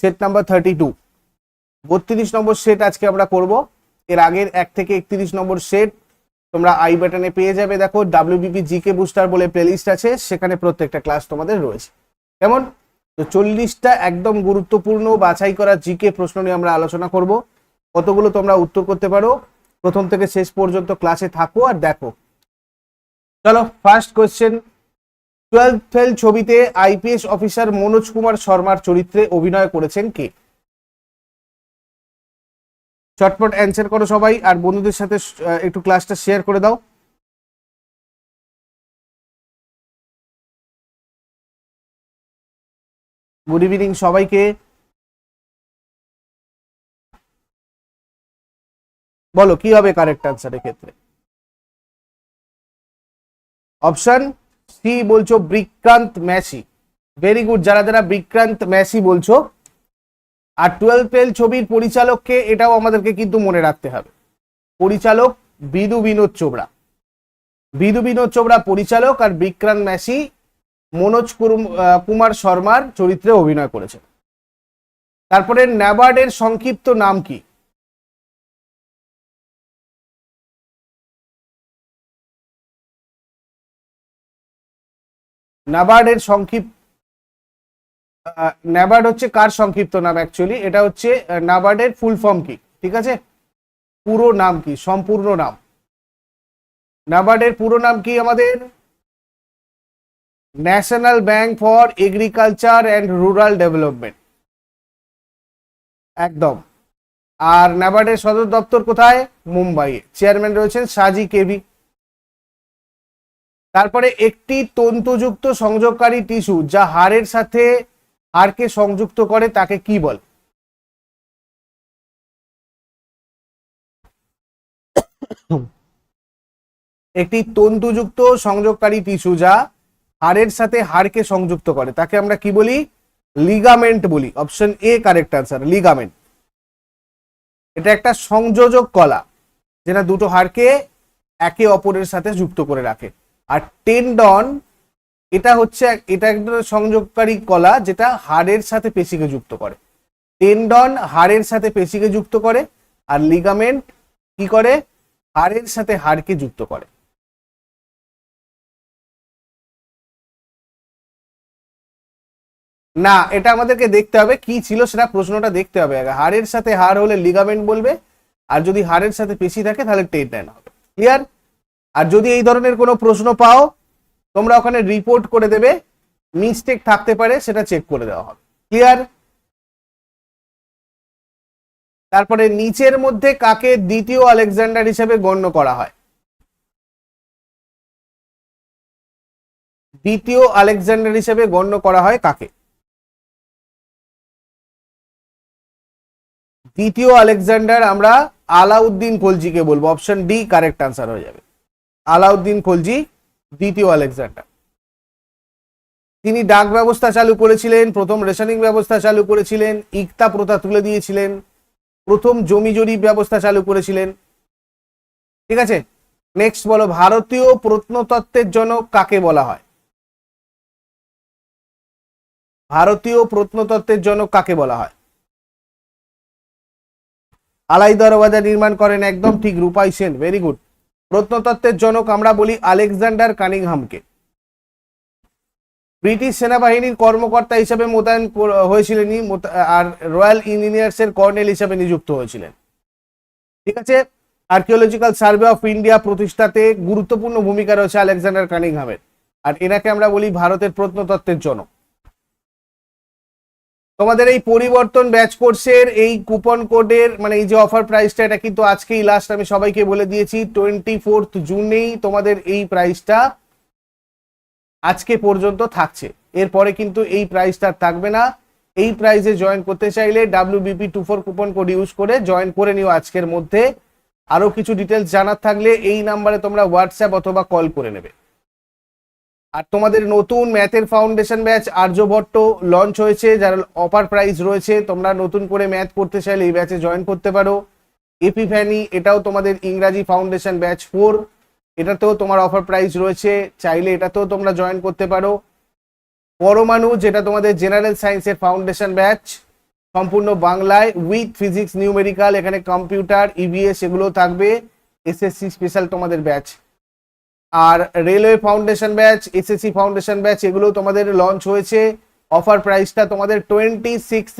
Set number thirty two বত্রিশ নম্বর set আজকে আমরা করব। এর আগের এক থেকে একত্রিশ নম্বর সেট তোমরা আই বাটনে পেয়ে যাবে। দেখো ডাব্লিউবিপি জিকে বুস্টার বলে প্লেলিস্ট আছে। সেখানে প্রত্যেকটা ক্লাস তোমাদের রয়েছে। কেমন? তো চল্লিশটা একদম গুরুত্বপূর্ণ বাছাই করা জিকে প্রশ্ন নিয়ে আমরা আলোচনা করব। কতগুলো তোমরা উত্তর করতে পারো। প্রথম থেকে শেষ পর্যন্ত ক্লাসে থাকো আর দেখো। চলো ফার্স্ট কোয়েশ্চেন টুয়েলভ ফেল ছবিতে আইপিএস অফিসার মনোজ কুমার শর্মার চরিত্রে অভিনয় করেছেন কে? চটপট অ্যান্সার করো সবাই, আর বন্ধুদের সাথে একটু ক্লাসটা শেয়ার করে দাও। গুড ইভিনিং সবাইকে। বলো, কি হবে কারেক্ট আনসারের ক্ষেত্রে? অপশন সি বলছো বিক্রান্ত ম্যাসি। ভেরি গুড যারা যারা বিক্রান্ত ম্যাসি বলছো, আর টুয়েলভ ফেল ছবির পরিচালককে এটাও আমাদেরকে কিন্তু মনে রাখতে হবে। পরিচালক বিদু বিনোদ চোপড়া। বিদু বিনোদ চোপড়া পরিচালক আর বিক্রান্ত ম্যাসি মনোজ কুমার শর্মার চরিত্রে অভিনয় করেছে তারপরে ন্যাবার্ডের সংক্ষিপ্ত নাম কি? নাবার্ডের সংক্ষিপ্ত নাবার্ড হচ্ছে কার সংক্ষিপ্ত নাম অ্যাকচুয়ালি এটা হচ্ছে নাবার্ডের ফুল ফর্ম কি? ঠিক আছে? পুরো নাম কি? সম্পূর্ণ নাম। নাবার্ডের পুরো নাম কি আমাদের? National bank for agriculture and rural development. একদম। আর নাবার্ডের সদর দপ্তর কোথায়? মুম্বাইয়ে। চেয়ারম্যান রয়েছেন সাজি কেভি। তারপরে একটি তন্তুযুক্ত সংযোগকারী টিস্যু যা হাড়ের সাথে হাড়কে সংযুক্ত করে, তাকে কি বলে? একটি তন্তুযুক্ত সংযোগকারী টিস্যু যা হাড়ের সাথে হাড়কে সংযুক্ত করে, তাকে আমরা কি বলি? লিগামেন্ট বলি। Option A, correct answer, ligament. এটা একটা সংযোজক কলা, যেটা দুটো হাড়কে একে অপরের সাথে যুক্ত করে রাখে। আর টেন্ডন এটা হচ্ছে এটা একটা সংযোগকারী কলা যেটা হাড়ের সাথে পেশিকে যুক্ত করে। টেন্ডন হাড়ের সাথে পেশিকে যুক্ত করে আর লিগামেন্ট কি করে? হাড়ের সাথে হাড়কে যুক্ত করে। না, এটা আমাদেরকে দেখতে হবে, কি ছিল সেটা প্রশ্নটা দেখতে হবে আগে। হাড়ের সাথে হাড় হলে লিগামেন্ট বলবে, আর যদি হাড়ের সাথে পেশি থাকে তাহলে টেন্ডন হবে। ক্লিয়ার আর যদি এই ধরনের কোনো প্রশ্ন পাও, তোমরা ওখানে রিপোর্ট করে দেবে। মিস্টেক থাকতে পারে, সেটা চেক করে দেওয়া হবে। ক্লিয়ার তারপরে নিচের মধ্যে কাকে দ্বিতীয় আলেকজান্ডার হিসেবে গণ্য করা হয়? দ্বিতীয় আলেকজান্ডার হিসেবে গণ্য করা হয় কাকে? দ্বিতীয় আলেকজান্ডার আমরা আলাউদ্দিন খলজিকে বলব। অপশন ডি কারেক্ট আনসার হয়ে যাবে। আলাউদ্দিন খলজি, দ্বিতীয় আলেকজান্ডার। তিনি ডাক ব্যবস্থা চালু করেছিলেন, প্রথম রেশনিং ব্যবস্থা চালু করেছিলেন, ইকতা প্রথা তুলে দিয়েছিলেন, প্রথম জমি জরিপ ব্যবস্থা চালু করেছিলেন। ঠিক আছে? নেক্সট বলো, ভারতীয় প্রত্নতত্ত্বের জনক কাকে বলা হয়? ভারতীয় প্রত্নতত্ত্বের জনক কাকে বলা হয়? আলাই দরওয়াজা নির্মাণ করেন একদম ঠিক রূপাই সেন ভেরি গুড প্রত্নতত্ত্বের জনক আমরা বলি আলেকজান্ডার কানিংহামকে। ব্রিটিশ সেনাবাহিনীর কর্মকর্তা হিসেবে মোতায়েন হয়েছিলেন আর রয়্যাল ইঞ্জিনিয়ার্স এর কর্নেল হিসেবে নিযুক্ত হয়েছিলেন। ঠিক আছে? আর্কিওলজিক্যাল সার্ভে অফ ইন্ডিয়া প্রতিষ্ঠাতে গুরুত্বপূর্ণ ভূমিকা রয়েছে আলেকজান্ডার কানিংহামের। আর এনাকে আমরা বলি ভারতের প্রত্নতত্ত্বের জনক। তোমাদের এই পরিবর্তন ব্যাচ কোর্সের এই কুপন কোডের মানে এই যে অফার প্রাইসটা এটা কিন্তু আজকেই লাস্ট আমি সবাইকে বলে দিয়েছি টোয়েন্টি ফোর্থ জুনেই তোমাদের এই প্রাইসটা আজকে পর্যন্ত থাকছে। এরপরে কিন্তু এই প্রাইসটা থাকবে না। এই প্রাইসে জয়েন করতে চাইলে W BP two four coupon code use করে জয়েন করে নিও আজকের মধ্যে। আরও কিছু ডিটেলস জানার থাকলে এই নাম্বারে তোমরা হোয়াটসঅ্যাপ অথবা কল করে নেবে। আর তোমাদের নতুন ম্যাথের ফাউন্ডেশন ব্যাচ আর্যভট্ট লঞ্চ হয়েছে, যার অফার প্রাইস রয়েছে। তোমরা নতুন করে ম্যাথ করতে চাইলে এই ব্যাচে জয়েন করতে পারো। এপি ফ্যানি এটাও তোমাদের ইংরাজি ফাউন্ডেশন ব্যাচ ফোর এটাতেও তোমার অফার প্রাইস রয়েছে। চাইলে এটাতেও তোমরা জয়েন করতে পারো। পরমাণু, যেটা তোমাদের জেনারেল সায়েন্সের ফাউন্ডেশন ব্যাচ, সম্পূর্ণ বাংলায় উইথ ফিজিক্স নিউমেরিক্যাল এখানে কম্পিউটার ইভিএস এগুলো থাকবে। এসএসসি স্পেশাল তোমাদের ব্যাচ। আর railway foundation batch, SSC foundation batch এগুলো তোমাদের লঞ্চ হয়েছে। অফার প্রাইসটা তোমাদের টোয়েন্টি সিক্স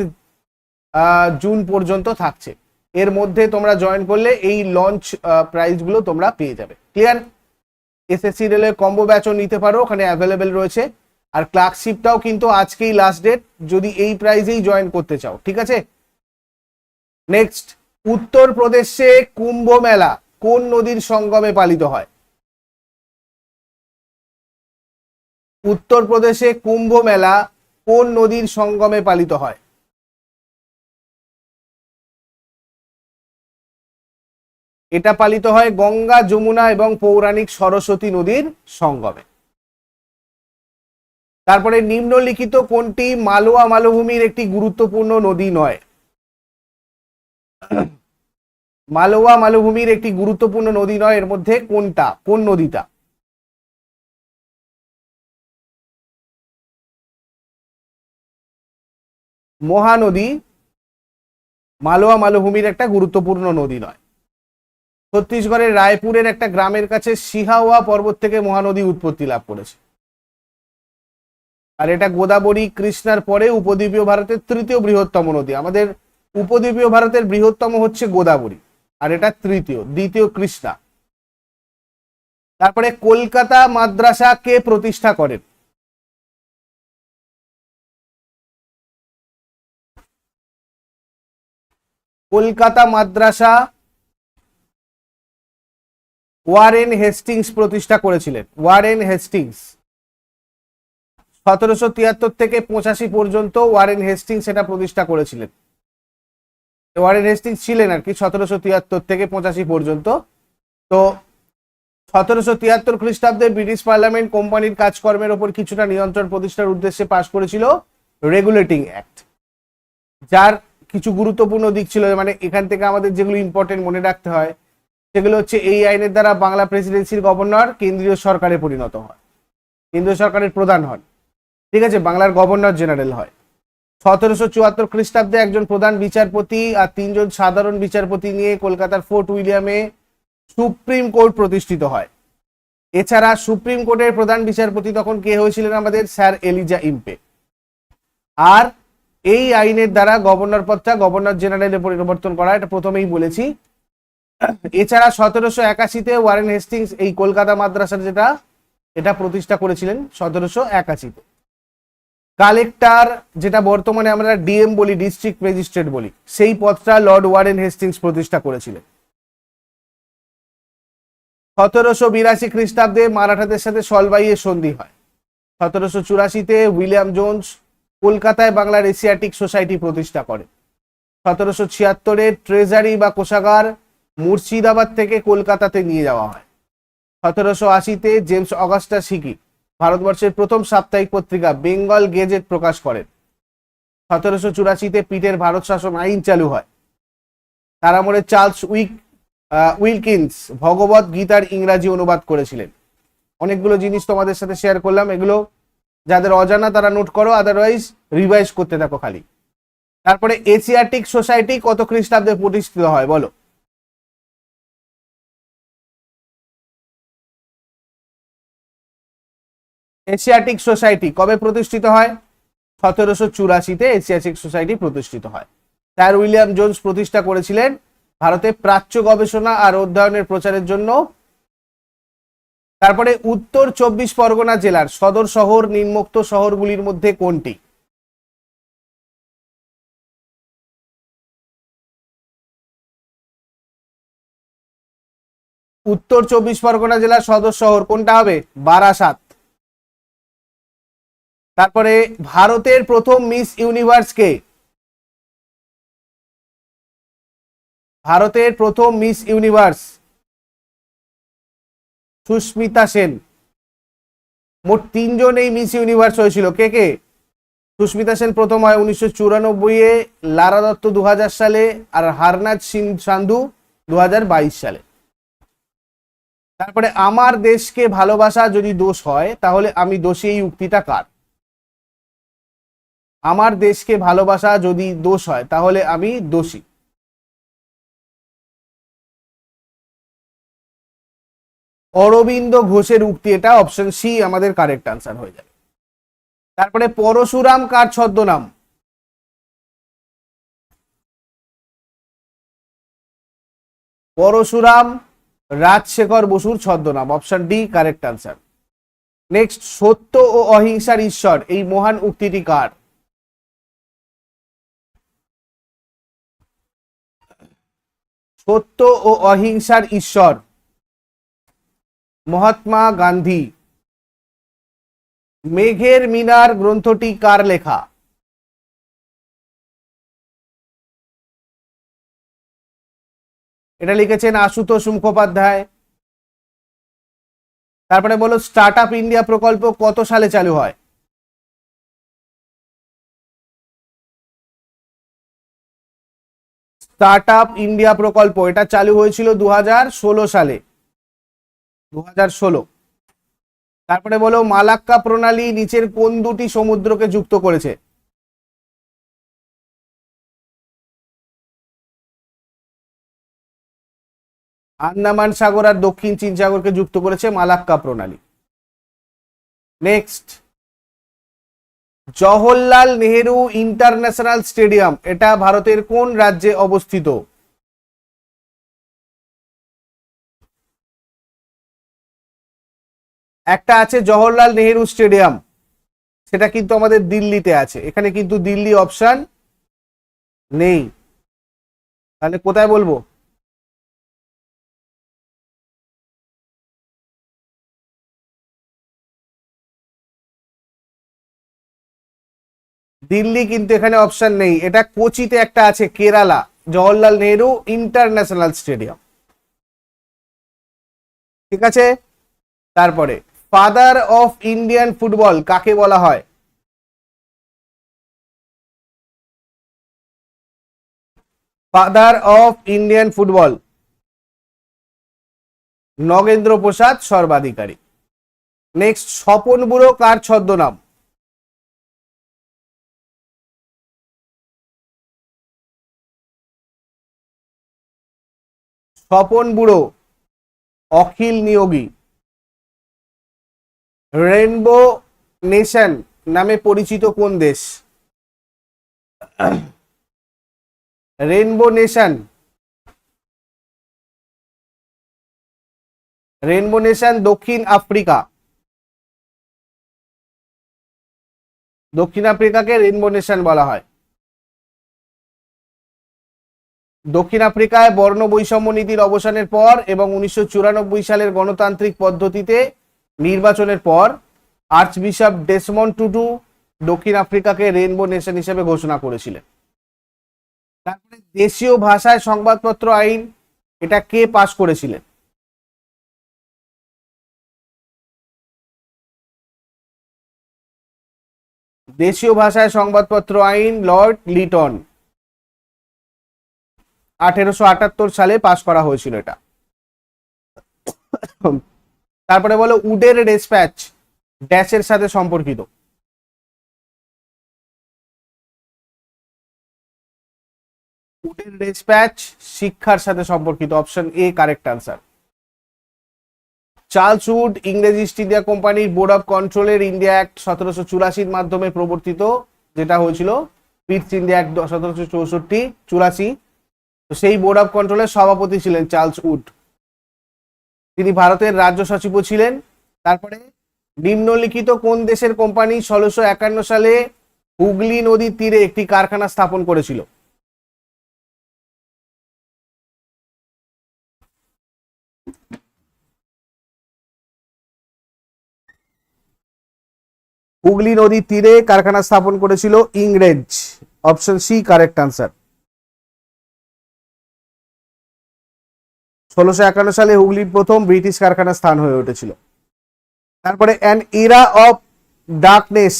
জুন পর্যন্ত থাকছে। এর মধ্যে তোমরা জয়েন করলে এই লঞ্চ প্রাইসগুলো তোমরা পেয়ে যাবে। ক্লিয়ার এসএসসি রেলওয়ে কম্বো ব্যাচও নিতে পারো, ওখানে অ্যাভেলেবেল রয়েছে। আর ক্লার্কশিপটাও কিন্তু আজকেই লাস্ট ডেট যদি এই প্রাইজেই জয়েন করতে চাও, ঠিক আছে? নেক্সট উত্তরপ্রদেশে কুম্ভ মেলা কোন নদীর সঙ্গমে পালিত হয়? উত্তরপ্রদেশে কুম্ভ মেলা কোন নদীর সঙ্গমে পালিত হয়? এটা পালিত হয় গঙ্গা, যমুনা এবং পৌরাণিক সরস্বতী নদীর সঙ্গমে। তারপরে নিম্নলিখিত কোনটি মালোয়া মালভূমির একটি গুরুত্বপূর্ণ নদী নয়? মালোয়া মালভূমির একটি গুরুত্বপূর্ণ নদী নয়, এর মধ্যে কোনটা? কোন নদীটা? মহানদী মালোয়া মালভূমির একটা গুরুত্বপূর্ণ নদী নয়। ছত্তিশগড়ের রায়পুরের একটা গ্রামের কাছে সিহাওয়া পর্বত থেকে মহানদী উৎপত্তি লাভ করেছে। আর এটা গোদাবরী, কৃষ্ণার পরে উপদ্বীপীয় ভারতের তৃতীয় বৃহত্তম নদী। আমাদের উপদ্বীপীয় ভারতের বৃহত্তম হচ্ছে গোদাবরী, আর এটা তৃতীয়, দ্বিতীয় কৃষ্ণা। তারপরে কলকাতা মাদ্রাসা কে প্রতিষ্ঠা করেন? কলকাতা মাদ্রাসা ওয়ারেন হেস্টিংস প্রতিষ্ঠা করেছিলেন। Warren Hastings. সতেরোশো তিয়াত্তর থেকে পঁচাশি পর্যন্ত ওয়ারেন হেস্টিংস সেটা প্রতিষ্ঠা করেছিলেন। ওয়ারেন হেস্টিংস ছিলেন আর কি সতেরোশো তিয়াত্তর থেকে পঁচাশি পর্যন্ত। তো সতেরোশো তিয়াত্তর খ্রিস্টাব্দে ব্রিটিশ পার্লামেন্ট কোম্পানির কাজকর্মের ওপর কিছুটা নিয়ন্ত্রণ প্রতিষ্ঠার উদ্দেশ্যে পাশ করেছিল রেগুলেটিং অ্যাক্ট, যার কিছু গুরুত্বপূর্ণ দিক ছিল মানে এখান থেকে আমাদের যেগুলো ইম্পর্টেন্ট মনে রাখতে হয়, সেগুলো হচ্ছে এই আইনের দ্বারা বাংলা প্রেসিডেন্সির গভর্নর কেন্দ্রীয় সরকারে পরিণত হয়, কেন্দ্রীয় সরকারের প্রধান হন। ঠিক আছে, বাংলার গভর্নর জেনারেল হয়। সতেরোশো চুয়াত্তর খ্রিস্টাব্দে একজন প্রধান বিচারপতি আর তিনজন সাধারণ বিচারপতি নিয়ে কলকাতার ফোর্ট উইলিয়ামে সুপ্রিম কোর্ট প্রতিষ্ঠিত হয়। এছাড়া সুপ্রিম কোর্টের প্রধান বিচারপতি তখন কে হয়েছিলেন আমাদের? Sir Eliza Impey. আর এই আইনের দ্বারা গভর্নর পদটা গভর্নর জেনারেলে পরিবর্তন করা, এটা প্রথমেই বলেছি। এছাড়া সতেরোশো একাশিতে ওয়ারেন হেস্টিংস এই কলকাতা মাদ্রাসার যেটা, এটা প্রতিষ্ঠা করেছিলেন সতেরোশো একাশিতে। কালেক্টর যেটা বর্তমানে আমরা ডিএম বলি, ডিস্ট্রিক্ট ম্যাজিস্ট্রেট বলি, সেই পদটা লর্ড ওয়ারেন হেস্টিংস প্রতিষ্ঠা করেছিলেন। সতেরোশো বিরাশি খ্রিস্টাব্দে মারাঠাদের সাথে সলবাইয়ের সন্ধি হয়। সতেরোশো চুরাশিতে উইলিয়াম জোন্স কলকাতায় বাংলার এশিয়াটিক সোসাইটি প্রতিষ্ঠা করে। সতেরোশো ছিয়াত্তরে ট্রেজারি বা কোষাগার মুর্শিদাবাদ থেকে কলকাতাতে নিয়ে যাওয়া হয়। সতেরোশো আশিতে জেমস অগাস্টা সিকি ভারতবর্ষের প্রথম সাপ্তাহিক পত্রিকা বেঙ্গল গেজেট প্রকাশ করেন। সতেরোশো চুরাশিতে পিটের ভারত শাসন আইন চালু হয়। তার আমলে চার্লস উইক উইলকিন্স ভগবত গীতার ইংরাজি অনুবাদ করেছিলেন। অনেকগুলো জিনিস তোমাদের সাথে শেয়ার করলাম। এগুলো যাদের অজানা তারা নোট করো আদারওয়াইজ রিভাইজ করতে থাকো খালি। তারপরে এশিয়াটিক সোসাইটি কত খ্রিস্টাব্দে প্রতিষ্ঠিত হয়, বলো। এশিয়াটিক সোসাইটি কবে প্রতিষ্ঠিত হয়? সতেরোশো চুরাশিতে এশিয়াটিক সোসাইটি প্রতিষ্ঠিত হয়। স্যার উইলিয়াম জোন্স প্রতিষ্ঠা করেছিলেন ভারতে প্রাচ্য গবেষণা আর অধ্যয়নের প্রচারের জন্য তারপরে উত্তর চব্বিশ পরগনা জেলার সদর শহর, নিম্নোক্ত শহরগুলির মধ্যে কোনটি? উত্তর চব্বিশ পরগনা জেলার সদর শহর কোনটা হবে? বারাসাত। তারপরে ভারতের প্রথম মিস ইউনিভার্স কে? ভারতের প্রথম মিস ইউনিভার্স। সুস্মিতা সেন। মোট তিনজন এই মিস ইউনিভার্স হয়েছিল। কে কে? সুস্মিতা সেন প্রথম হয় উনিশশো চুরানব্বই এ লারা দত্ত দু হাজার সালে আর হারনাথ সিং সান্ধু দু হাজার বাইশ সালে। তারপরে আমার দেশকে ভালোবাসা যদি দোষ হয়, তাহলে আমি দোষী এই উক্তিটা কার? আমার দেশকে ভালোবাসা যদি দোষ হয়, তাহলে আমি দোষী। অরবিন্দ ঘোষের উক্তি এটা অপশন সি আমাদের কারেক্ট আনসার হয়ে যাবে। তারপরে পরশুরাম কার ছদ্মনাম? পরশুরাম রাজশেখর বসুর ছদ্মনাম option D correct answer next সত্য ও অহিংসার ঈশ্বর, এই মহান উক্তিটি কার? সত্য ও অহিংসার ঈশ্বর মহাত্মা গান্ধী। মেঘের মিনার গ্রন্থটি কার লেখা? এটা লিখেছেন আশুতোষ মুখোপাধ্যায়। তারপরে বলো স্টার্ট আপ ইন্ডিয়া প্রকল্প কত সালে চালু হয়? স্টার্ট আপ ইন্ডিয়া প্রকল্প, এটা চালু হয়েছিল দু হাজার ষোলো সালে। তারপরে বলো, মালাক্কা প্রণালী নিচের কোন দুটি সমুদ্রকে যুক্ত করেছে? আন্দামান সাগর আর দক্ষিণ চীন সাগরকে যুক্ত করেছে মালাক্কা প্রণালী। Next. Jawaharlal Nehru international stadium, এটা ভারতের কোন রাজ্যে অবস্থিত? একটা আছে জওহরলাল নেহেরু স্টেডিয়াম, সেটা কিন্তু আমাদের দিল্লিতে আছে। এখানে কিন্তু দিল্লি অপশান নেই। তাহলে কোথায় বলব? দিল্লি কিন্তু এখানে অপশন নেই। এটা কোচিতে একটা আছে, কেরালা, জওহরলাল নেহরু ইন্টারন্যাশনাল স্টেডিয়াম। ঠিক আছে? তারপরে ফাদার অফ ইন্ডিয়ান ফুটবল কাকে বলা হয়? Father of Indian football Nagendra Prasad Sarbadhikari. Next Swapan Buro, কার ছদ্মনাম? স্বপন বুড়ো, অখিল নিয়োগী। রেনবো নেশন নামে পরিচিত কোন দেশ? রেনবো নেশন রেনবো নেশন দক্ষিণ আফ্রিকা। দক্ষিণ আফ্রিকাকে রেনবো নেশন বলা হয়। দক্ষিণ আফ্রিকায় বর্ণ বৈষম্য নীতির অবসানের পর এবং উনিশশো চুরানব্বই সালের গণতান্ত্রিক পদ্ধতিতে নির্বাচনের পর আর্চ বিশপ ডেসমন টুটু দক্ষিণ আফ্রিকাকে রেনবো নেশন হিসেবে ঘোষণা করেছিলেন। তারপরে দেশীয় ভাষায় সংবাদপত্র আইন, এটা কে পাশ করেছিলেন? দেশীয় ভাষায় সংবাদপত্র আইন, লর্ড লিটন। আঠেরোশো আটাত্তর সালে পাশ করা হয়েছিল এটা। তারপরে বলো উডের ডেসপ্যাচ ড্যাশের সাথে সম্পর্কিত। উডের ডেসপ্যাচ শিক্ষার সাথে সম্পর্কিত option A correct answer Charles Wood, ইংরেজ ইস্ট ইন্ডিয়া কোম্পানির বোর্ড অফ কন্ট্রোলের ইন্ডিয়া অ্যাক্ট সতেরোশো চুরাশির মাধ্যমে প্রবর্তিত, যেটা হয়েছিল পিটস ইন্ডিয়া অ্যাক্ট সতেরোশো চৌষট্টি, চুরাশি। তো সেই বোর্ড অফ কন্ট্রোলের সভাপতি ছিলেন চার্লস উড। তিনি ভারতের রাজ্য সচিবও ছিলেন। তারপরে নিম্নলিখিত কোন দেশের কোম্পানি ষোলোশো একান্ন সালে হুগলি নদীর তীরে একটি কারখানা স্থাপন করেছিল? হুগলি নদীর তীরে কারখানা স্থাপন করেছিল ইংরেজ। Option C, correct answer. ষোলোশো একান্ন সালে হুগলির প্রথম ব্রিটিশ কারখানা স্থান হয়ে উঠেছিল। তারপরে অ্যান ইরা অফ ডার্কনেস,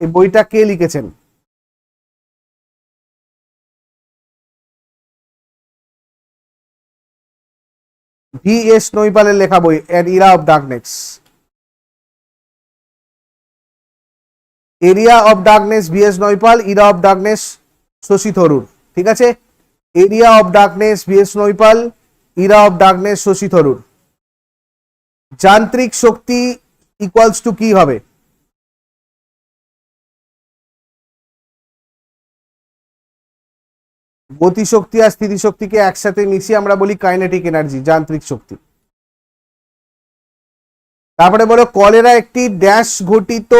এই বইটা কে লিখেছেন? ভি এস নৈপালের লেখা বই, an era of darkness. Area of darkness VS Naipaul, era of darkness, Shashi Tharoor. ঠিক আছে? Area of darkness VS Naipaul era of darkness Shashi Tharoor যান্ত্রিক শক্তি ইকুয়ালস টু কি হবে গতিশক্তি আর স্থিতিশক্তিকে একসাথে মিশিয়ে আমরা বলি কাইনেটিক এনার্জি যান্ত্রিক শক্তি তারপরে বলো কলেরা একটি ড্যাশ ঘটিত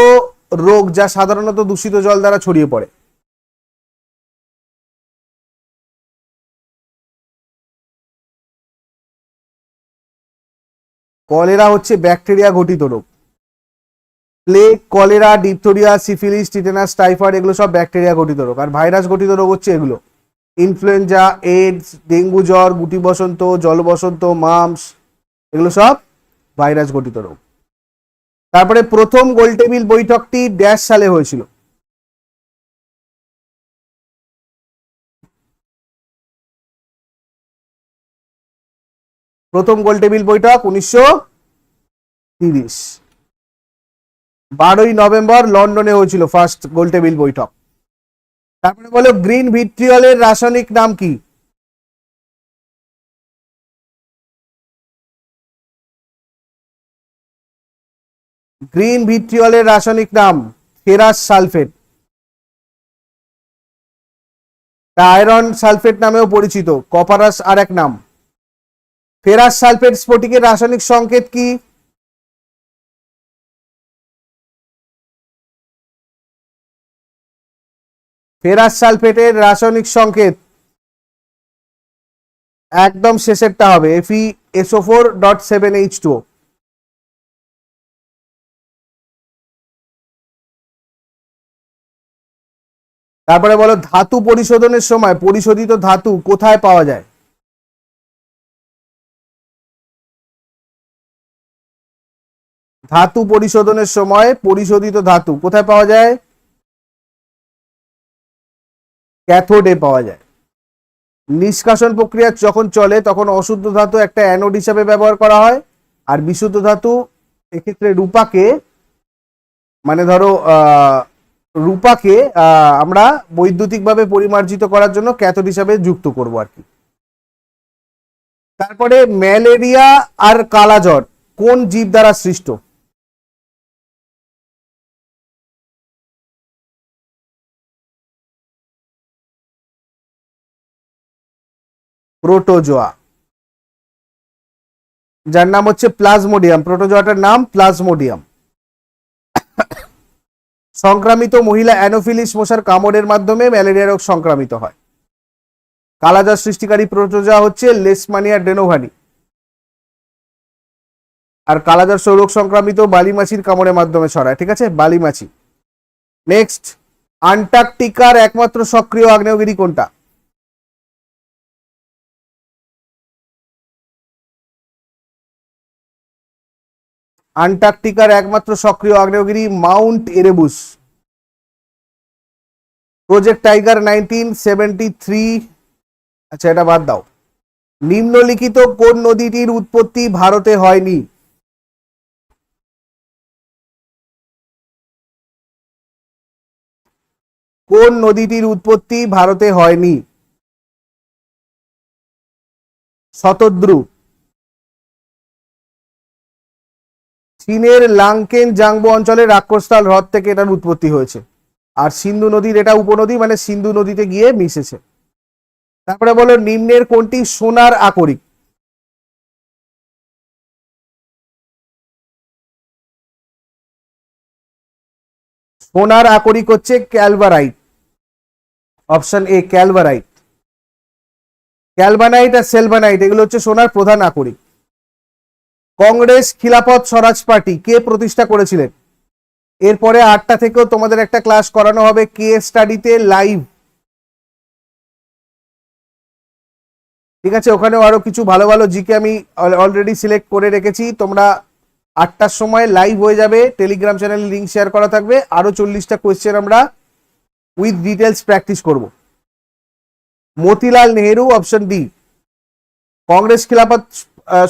রোগ যা সাধারণত দূষিত জল দ্বারা ছড়িয়ে পড়ে। কলেরা হচ্ছে ব্যাকটেরিয়া ঘটিত রোগ। Plague, cholera, diphtheria, syphilis, tetanus, typhoid, এগুলো সব ব্যাকটেরিয়া ঘটিত রোগ। আর ভাইরাস ঘটিত রোগ হচ্ছে এগুলো। ইনফ্লুয়েঞ্জা এইডস ডেঙ্গু জ্বর, গুটি বসন্ত, জল বসন্ত, মামস, এগুলো সব ভাইরাস ঘটিত রোগ। তারপরে প্রথম গোলটেবিল বৈঠকটি ড্যাশ সালে হয়েছিল। প্রথম গোলটেবিল বৈঠক উনিশশো তিরিশ। বারোই নভেম্বর লন্ডনে হয়েছিল ফার্স্ট গোলটেবিল বৈঠক। তারপরে বলো গ্রিন ভিট্রিয়লের রাসায়নিক নাম কি? গ্রিন ভিট্রিয়লের রাসায়নিক নাম ফেরাস সালফেট। আয়রন সালফেট নামেও পরিচিত, কপারাস আর এক নাম। ফেরাস সালফেট স্ফটিকের রাসায়নিক সংকেত কি? ফেরাস সালফেটের রাসায়নিক সংকেত। একদম শেষেরটা হবে FE SO four dot seven H two তারপরে বলো, ধাতু পরিশোধনের সময় পরিশোধিত ধাতু কোথায় পাওয়া যায়? ধাতু পরিশোধনের সময় পরিশোধিত ধাতু কোথায় পাওয়া যায়? ক্যাথোডে পাওয়া যায়। নিষ্কাশন প্রক্রিয়া যখন চলে, তখন অশুদ্ধ ধাতু একটা অ্যানোড হিসাবে ব্যবহার করা হয়। আর বিশুদ্ধ ধাতু এক্ষেত্রে রূপাকে মানে ধরো রূপাকে আমরা বৈদ্যুতিকভাবে পরিমার্জিত করার জন্য ক্যাথোড হিসাবে যুক্ত করব আর কি। তারপরে ম্যালেরিয়া আর কালাজ্বর কোন জীব দ্বারা সৃষ্ট? প্রোটোজোয়া। যার নাম হচ্ছে প্লাজমোডিয়াম। প্রোটোজোয়াটার নাম প্লাজমোডিয়াম। সংক্রামিত মহিলা অ্যানোফিলিস মশার কামড়ের মাধ্যমে ম্যালেরিয়া রোগ সংক্রামিত হয়। কালাজ্বর সৃষ্টিকারী প্রোটোজোয়া হচ্ছে লেসমানিয়া ডেনোভানি। আর কালাজ্বর রোগ সংক্রামিত বালিমাছির কামড়ের মাধ্যমে ছড়ায়, ঠিক আছে? বালিমাছি। নেক্সট আন্টার্কটিকার একমাত্র সক্রিয় আগ্নেয়গিরি কোনটা? আন্টার্কটিকার একমাত্র সক্রিয় আগ্নেয়গিরি Mount Erebus. Project Tiger nineteen seventy three. আচ্ছা এটা বাদ দাও। নিম্নলিখিত কোন নদীটির উৎপত্তি ভারতে হয়নি? কোন নদীটির উৎপত্তি ভারতে হয়নি? শতদ্রু। চীনের লাংকেন জাংবো অঞ্চলের রাক্ষসতাল হ্রদ থেকে এটার উৎপত্তি হয়েছে। আর সিন্ধু নদীর এটা উপনদী মানে সিন্ধু নদীতে গিয়ে মিশেছে। তারপরে বলো, নিম্নের কোনটি সোনার আকরিক? সোনার আকরিক হচ্ছে ক্যালভারাইট। Option A, ক্যালভারাইট। ক্যালভানাইট আর সেলভানাইট, এগুলো হচ্ছে সোনার প্রধান আকরিক। কংগ্রেস খিলাফত স্বরাজ পার্টি কে প্রতিষ্ঠা করেছিলেন? এরপরে আটটা থেকেও তোমাদের একটা ক্লাস করানো হবে কে স্টাডিতে লাইভ ঠিক আছে, ওখানেও আরও কিছু ভালো ভালো জিকে আমি অলরেডি সিলেক্ট করে রেখেছি। তোমরা আটটার সময় লাইভ হয়ে যাবে। টেলিগ্রাম চ্যানেলে লিঙ্ক শেয়ার করা থাকবে। আরও চল্লিশটা কোয়েশ্চেন আমরা উইথ ডিটেলস প্র্যাকটিস করব। Motilal Nehru option D Congress Khilafat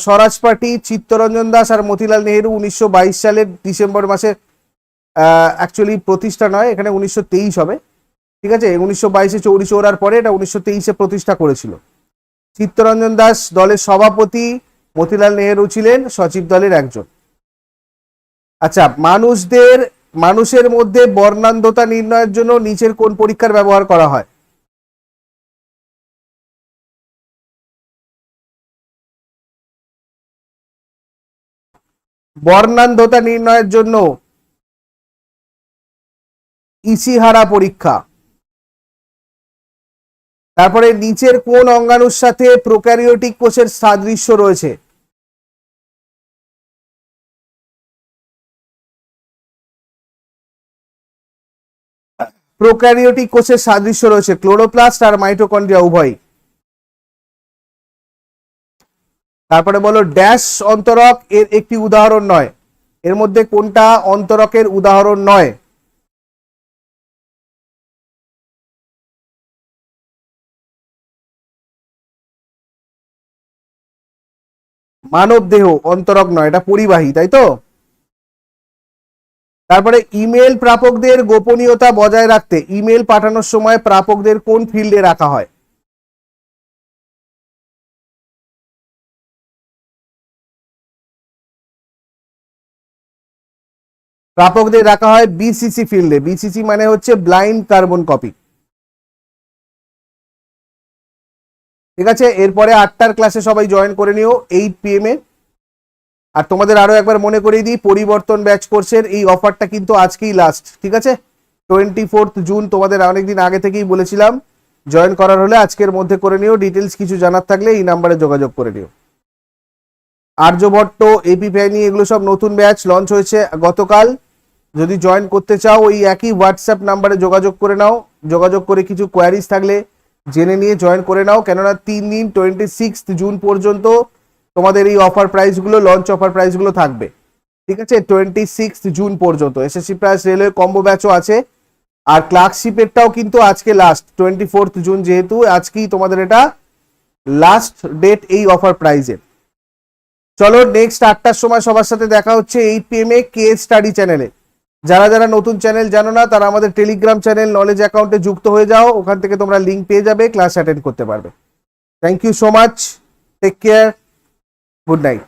Swaraj party, Chittaranjan Das আর মতিলাল নেহেরু উনিশশো বাইশ সালের ডিসেম্বর মাসে অ্যাকচুয়ালি প্রতিষ্ঠা নয়, এখানে উনিশশো তেইশ হবে। ঠিক আছে? উনিশশো বাইশে চৌরিশে ওড়ার পরে এটা উনিশশো তেইশে প্রতিষ্ঠা করেছিল। চিত্তরঞ্জন দাস দলের সভাপতি, মতিলাল নেহেরু ছিলেন সচিব দলের একজন। আচ্ছা মানুষদের, মানুষের মধ্যে বর্ণান্ধতা নির্ণয়ের জন্য নিচের কোন পরীক্ষার ব্যবহার করা হয়? বর্ণান্ধতা নির্ণয়ের জন্য ইসিহারা পরীক্ষা। তারপরে নিচের কোন অঙ্গাণুর সাথে প্রোক্যারিওটিক কোষের সাদৃশ্য রয়েছে? প্রোক্যারিওটিক কোষের সাদৃশ্য রয়েছে। ক্লোরোপ্লাস্ট আর মাইটোকন্ড্রিয়া উভয় তারপরে বলো ড্যাশ অন্তরক এর একটি উদাহরণ নয়। এর মধ্যে কোনটা অন্তরকের উদাহরণ নয়? মানব দেহ অন্তরক নয়, এটা পরিবাহী, তাই তো? তারপরে ইমেল প্রাপকদের গোপনীয়তা বজায় রাখতে, ইমেল পাঠানোর সময় প্রাপকদের কোন ফিল্ডে রাখা হয়? প্রাপকদের রাখা হয় বিসিসি ফিল্ডে বিসিসি মানে হচ্ছে ব্লাইন্ড কার্বন কপি ঠিক আছে? এরপরে আটটার ক্লাসে সবাই জয়েন করে নিও এইট পিএম এ। আর তোমাদের আরও একবার মনে করিয়ে দিই, পরিবর্তন ব্যাচ কোর্সের এই অফারটা কিন্তু আজকেই লাস্ট ঠিক আছে? টোয়েন্টি ফোর্থ জুন তোমাদের অনেকদিন আগে থেকেই বলেছিলাম জয়েন করার হলে আজকের মধ্যে করে নিও। ডিটেলস কিছু জানার থাকলে এই নাম্বারে যোগাযোগ করে নিও। আর্যভট্ট এপি প্যানি এগুলো সব নতুন ব্যাচ লঞ্চ হয়েছে গতকাল। যদি জয়েন করতে চাও, ওই একই হোয়াটসঅ্যাপ নাম্বারে যোগাযোগ করে নাও। যোগাযোগ করে কিছু কোয়ারিজ থাকলে জেনে নিয়ে জয়েন করে নাও। কেননা তিন দিন টোয়েন্টি সিক্স জুন পর্যন্ত তোমাদের এই অফার প্রাইসগুলো লঞ্চ অফার প্রাইসগুলো থাকবে। ঠিক আছে? টোয়েন্টি সিক্স জুন পর্যন্ত এসএসসি প্রাইস রেলওয়ে কম্বো ব্যাচও আছে। আর ক্লার্কশিপেরটাও কিন্তু আজকে লাস্ট টোয়েন্টি ফোর্থ জুন যেহেতু, আজকেই তোমাদের এটা লাস্ট ডেট এই অফার প্রাইজের চলো নেক্সট আটটার সময় সবার সাথে দেখা হচ্ছে eight PM A K study চ্যানেলে যারা যারা নতুন চ্যানেল জানো না, তারা আমাদের টেলিগ্রাম চ্যানেল নলেজ অ্যাকাউন্টে যুক্ত হয়ে যাও। ওখান থেকে তোমরা লিঙ্ক পেয়ে যাবে ক্লাস অ্যাটেন্ড করতে পারবে। Thank you so much take care good night